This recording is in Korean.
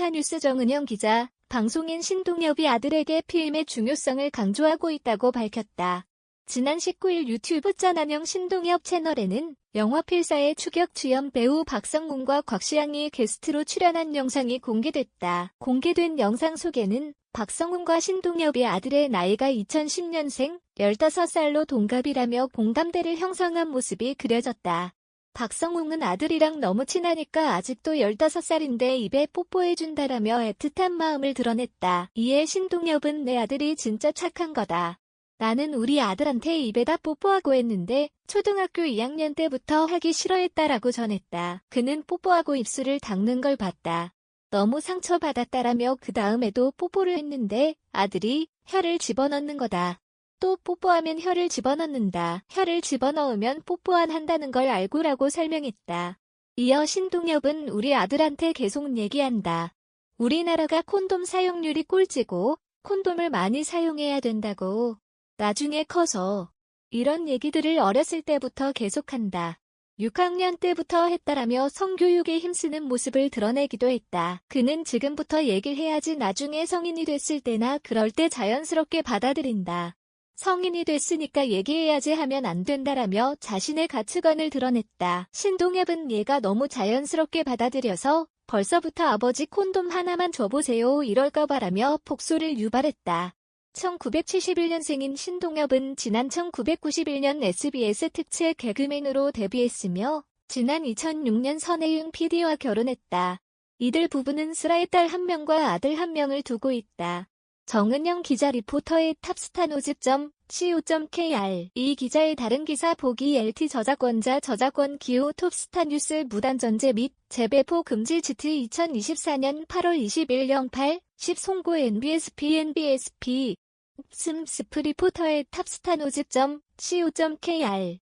톱스타 뉴스 정은영 기자, 방송인 신동엽이 아들에게 필름의 중요성을 강조하고 있다고 밝혔다. 지난 19일 유튜브 짠한영 신동엽 채널에는 영화 필사의 추격 주연 배우 박성훈과 곽시양이 게스트로 출연한 영상이 공개됐다. 공개된 영상 속에는 박성훈과 신동엽의 아들의 나이가 2010년생 15살로 동갑이라며 공감대를 형성한 모습이 그려졌다. 박성웅은 아들이랑 너무 친하니까 아직도 15살인데 입에 뽀뽀해준다라며 애틋한 마음을 드러냈다. 이에 신동엽은 내 아들이 진짜 착한 거다. 나는 우리 아들한테 입에다 뽀뽀하고 했는데 초등학교 2학년 때부터 하기 싫어했다라고 전했다. 그는 뽀뽀하고 입술을 닦는 걸 봤다. 너무 상처받았다라며 그 다음에도 뽀뽀를 했는데 아들이 혀를 집어넣는 거다. 또 뽀뽀하면 혀를 집어넣는다. 혀를 집어넣으면 뽀뽀 안 한다는 걸 알고라고 설명했다. 이어 신동엽은 우리 아들한테 계속 얘기한다. 우리나라가 콘돔 사용률이 꼴찌고 콘돔을 많이 사용해야 된다고. 나중에 커서 이런 얘기들을 어렸을 때부터 계속한다. 6학년 때부터 했다라며 성교육에 힘쓰는 모습을 드러내기도 했다. 그는 지금부터 얘기를 해야지 나중에 성인이 됐을 때나 그럴 때 자연스럽게 받아들인다. 성인이 됐으니까 얘기해야지 하면 안 된다라며 자신의 가치관을 드러냈다. 신동엽은 얘가 너무 자연스럽게 받아들여서 벌써부터 아버지 콘돔 하나만 줘보세요 이럴까봐라며 폭소를 유발했다. 1971년생인 신동엽은 지난 1991년 SBS 특채 개그맨으로 데뷔했으며 지난 2006년 선혜윤 PD와 결혼했다. 이들 부부는 슬아의 딸 한 명과 아들 한 명을 두고 있다. 정은영 기자 리포터의 탑스타노즈.co.kr 이 기자의 다른 기사 보기 LT 저작권자 저작권 기호 톱스타 뉴스 무단 전제 및 재배포 금지 지트 2024년 8월 21 08 10 송고 NBSP NBSP 슴 스프 리포터의 탑스타노즈.co.kr